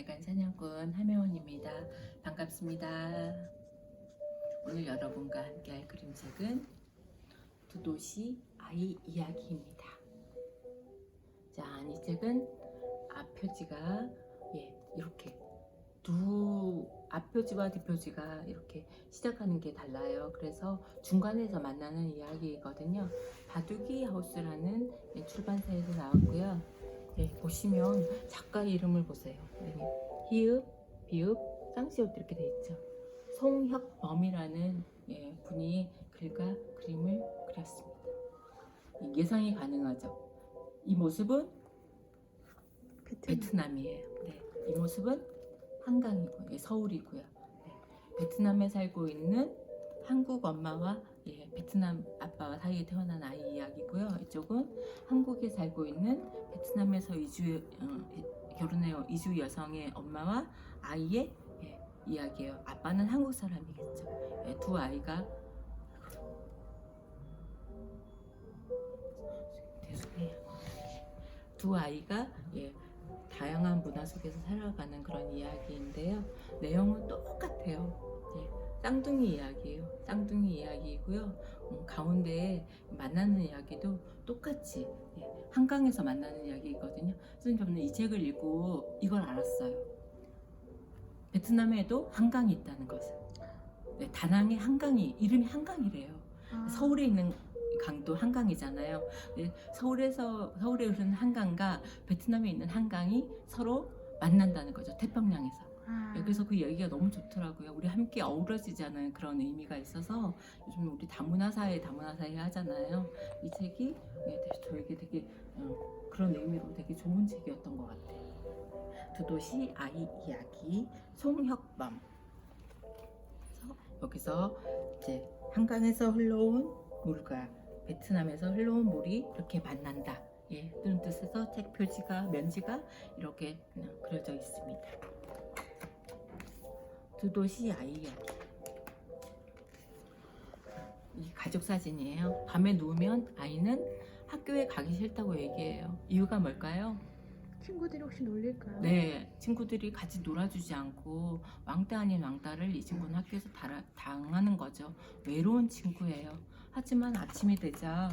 발간 사냥꾼 하명원입니다. 반갑습니다. 오늘 여러분과 함께 할 그림책은 두도시 아이 이야기입니다. 자, 이 책은 앞표지가 예, 이렇게 두 앞표지와 뒷표지가 이렇게 시작하는 게 달라요. 그래서 중간에서 만나는 이야기거든요. 바둑이 하우스라는 예, 출판사에서 나왔고요. 예, 보시면 작가 이름을 보세요. 네. 히읗, 비읍, 쌍시옷 이렇게 돼 있죠. 송혁범이라는 예, 분이 글과 그림을 그렸습니다. 이 예상이 가능하죠. 이 모습은 베트남 이에요. 네, 이 모습은 한강이고 예, 서울이고요. 네, 베트남에 살고 있는 한국 엄마와 예, 베트남 아빠와 사이에 태어난 아이 이야기고요. 이쪽은 한국에 살고 있는 베트남에서 이주 어, 결혼해 이주 여성의 엄마와 아이의 예, 이야기예요. 아빠는 한국 사람이겠죠. 예, 두 아이가 죄송해요. 두 아이가 예, 다양한 문화 속에서 살아가는 그런 이야기인데요. 내용은 똑같아요. 예, 쌍둥이 이야기예요. 쌍둥이 이야기이고요. 음, 가운데 만나는 이야기도 똑같이 예, 한강에서 만나는 이야기거든요. 선생님 저는 이 책을 읽고 이걸 알았어요. 베트남에도 한강이 있다는 것을. 네, 다낭에 한강이 이름이 한강이래요. 아. 서울에 있는 강도 한강이잖아요. 네, 서울에서 서울에 흐르는 한강과 베트남에 있는 한강이 서로 만난다는 거죠. 태평양에서. 아. 네, 그래서 그 얘기가 너무 좋더라고요. 우리 함께 어우러지자는 그런 의미가 있어서 요즘 우리 다문화사회 다문화사회 하잖아요. 이 책이 예, 저에게 되게 어, 그런 의미로 되게 좋은 책이었던 것 같아요. 두도시 아이 이야기 송혁범. 여기서 이제 한강에서 흘러온 물과 베트남에서 흘러온 물이 이렇게 만난다. 예, 뜻에서 책 표지가 면지가 이렇게 그냥 그려져 있습니다. 두 도시 아이 이야기. 이 가족 사진이에요. 밤에 누우면 아이는 학교에 가기 싫다고 얘기해요. 이유가 뭘까요? 친구들이 혹시 놀릴까요? 네, 친구들이 같이 놀아주지 않고 왕따 아닌 왕따를 이 친구는 학교에서 달아- 당하는 거죠. 외로운 친구예요. 하지만 아침이 되자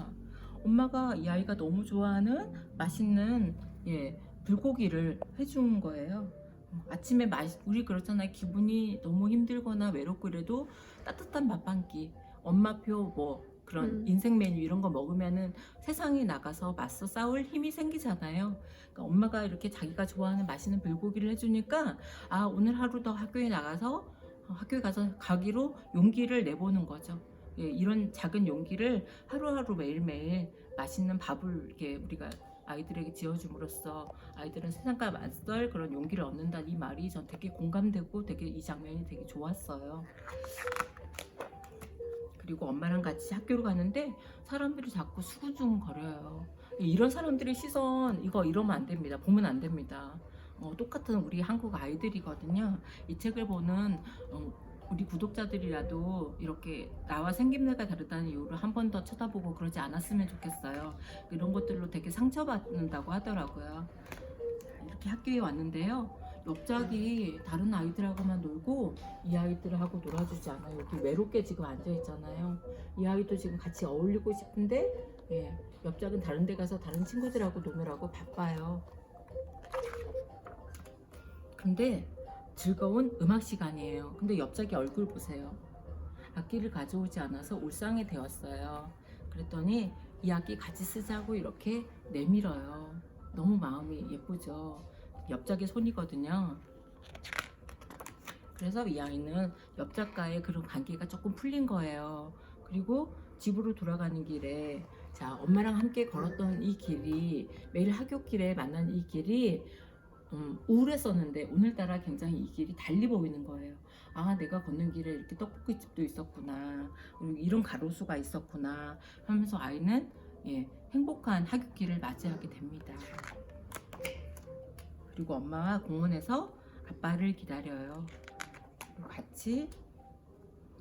엄마가 이 아이가 너무 좋아하는 맛있는 예, 불고기를 해준 거예요. 어, 아침에 맛 우리 그렇잖아요. 기분이 너무 힘들거나 외롭고 이래도 따뜻한 밥 한 끼, 엄마표 뭐 그런 음. 인생 메뉴 이런 거 먹으면은 세상에 나가서 맞서 싸울 힘이 생기잖아요. 그러니까 엄마가 이렇게 자기가 좋아하는 맛있는 불고기를 해주니까 아 오늘 하루 더 학교에 나가서 어, 학교에 가서 가기로 용기를 내보는 거죠. 예, 이런 작은 용기를 하루하루 매일매일 맛있는 밥을 이렇게 우리가 아이들에게 지어줌으로써 아이들은 세상과 맞설 그런 용기를 얻는다는 이 말이 전 되게 공감되고 되게 이 장면이 되게 좋았어요. 그리고 엄마랑 같이 학교로 가는데 사람들이 자꾸 수구중거려요. 이런 사람들의 시선 이거 이러면 안 됩니다. 보면 안 됩니다. 어, 똑같은 우리 한국 아이들이거든요. 이 책을 보는 어, 우리 구독자들이라도 이렇게 나와 생김새가 다르다는 이유로 한 번 더 쳐다보고 그러지 않았으면 좋겠어요. 이런 것들로 되게 상처받는다고 하더라고요. 이렇게 학교에 왔는데요. 옆자기 다른 아이들하고만 놀고 이 아이들하고 놀아주지 않아요. 여기 외롭게 지금 앉아 있잖아요. 이 아이도 지금 같이 어울리고 싶은데 예, 옆작은 다른 데 가서 다른 친구들하고 노느라고 바빠요. 근데 즐거운 음악 시간이에요. 근데 옆자기 얼굴 보세요. 악기를 가져오지 않아서 울상에 되었어요. 그랬더니 이 악기 같이 쓰자고 이렇게 내밀어요. 너무 마음이 예쁘죠. 옆자기 손이거든요. 그래서 이 아이는 옆 작가의 그런 관계가 조금 풀린 거예요. 그리고 집으로 돌아가는 길에 자 엄마랑 함께 걸었던 이 길이 매일 학교길에 만난 이 길이 음, 우울했었는데 오늘따라 굉장히 이 길이 달리 보이는 거예요. 아 내가 걷는 길에 이렇게 떡볶이 집도 있었구나 그리고 이런 가로수가 있었구나 하면서 아이는 예, 행복한 하굣길을 맞이하게 됩니다. 그리고 엄마와 공원에서 아빠를 기다려요. 같이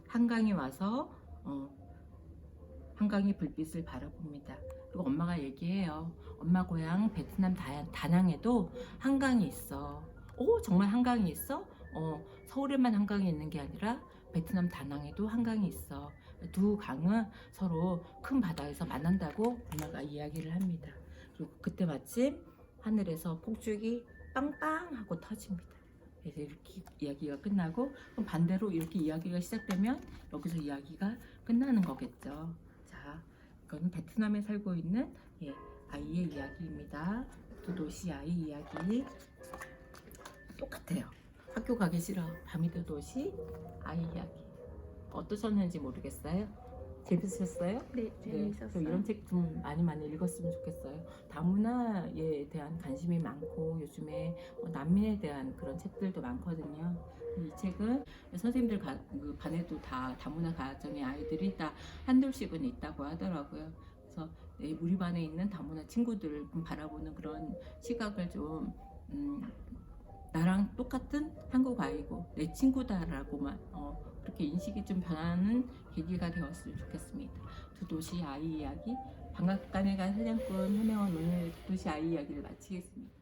한강에 와서 어, 한강의 불빛을 바라봅니다. 그리고 엄마가 얘기해요. 엄마 고향 베트남 다, 다낭에도 한강이 있어. 오 정말 한강이 있어? 어 서울에만 한강이 있는 게 아니라 베트남 다낭에도 한강이 있어. 두 강은 서로 큰 바다에서 만난다고 엄마가 이야기를 합니다. 그리고 그때 마침 하늘에서 폭죽이 빵빵 하고 터집니다. 그래서 이렇게 이야기가 끝나고 반대로 이렇게 이야기가 시작되면 여기서 이야기가 끝나는 거겠죠. 자, 이거는 베트남에 살고 있는 예, 아이의 이야기입니다. 두 도시 아이 이야기 똑같아요. 학교 가기 싫어. 밤이 더 도시 아이 이야기 어떠셨는지 모르겠어요. 재밌으셨어요? 네, 네, 재미있었어요. 저 이런 책 좀 많이 많이 읽었으면 좋겠어요. 다문화에 대한 관심이 많고 요즘에 어, 난민에 대한 그런 책들도 많거든요. 이 책은 선생님들 가- 그 반에도 다 다문화 가정의 아이들이 다 한둘씩은 있다고 하더라고요. 그래서 네, 우리 반에 있는 다문화 친구들을 좀 바라보는 그런 시각을 좀 음, 나랑 똑같은 한국 아이고 내 친구다라고만 어, 그렇게 인식이 좀 변하는 계기가 되었으면 좋겠습니다. 두 도시 아이 이야기 방앗간에 간 사냥꾼 해명원 오늘 두 도시 아이 이야기를 마치겠습니다.